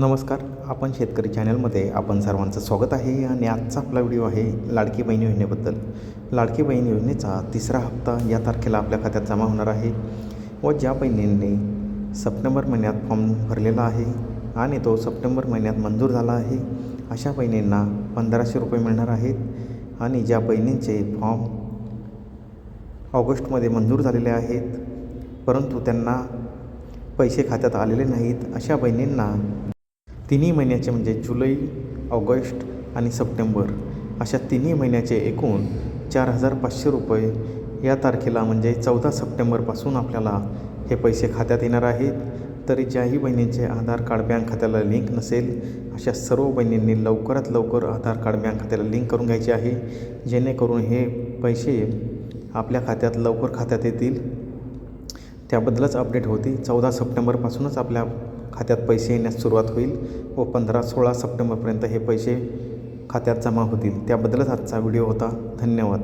नमस्कार आपण शेतकरी चॅनलमध्ये आपण सर्वांचं स्वागत आहे आणि आजचा आपला व्हिडिओ आहे लाडकी बहीण योजनेबद्दल. लाडकी बहीण योजनेचा तिसरा हप्ता या तारखेला आपल्या खात्यात जमा होणार आहे व ज्या बहिणींनी सप्टेंबर महिन्यात फॉर्म भरलेला आहे आणि तो सप्टेंबर महिन्यात मंजूर झाला आहे अशा बहिणींना पंधराशे रुपये मिळणार आहेत आणि ज्या बहिणींचे फॉर्म ऑगस्टमध्ये मंजूर झालेले आहेत परंतु त्यांना पैसे खात्यात आलेले नाहीत अशा बहिणींना तिन्ही महिन्याचे म्हणजे जुलै ऑगस्ट आणि सप्टेंबर अशा तिन्ही महिन्याचे एकूण चार हजार पाचशे रुपये या तारखेला म्हणजे चौदा सप्टेंबरपासून आपल्याला हे पैसे खात्यात येणार आहेत. तरी ज्याही बहिणींचे आधार कार्ड बँक खात्याला लिंक नसेल अशा सर्व बहिणींनी लवकरात लवकर आधार कार्ड बँक खात्याला लिंक करून घ्यायचे आहे. जेणेकरून हे पैसे आपल्या खात्यात लवकर खात्यात येतील. त्याबद्दलच अपडेट होती. चौदा सप्टेंबरपासूनच आपल्या खात्यात पैसे येण्यास सुरुवात होईल व पंधरा सोळा सप्टेंबरपर्यंत हे पैसे खात्यात जमा होतील. त्याबद्दलच आजचा व्हिडिओ होता. धन्यवाद.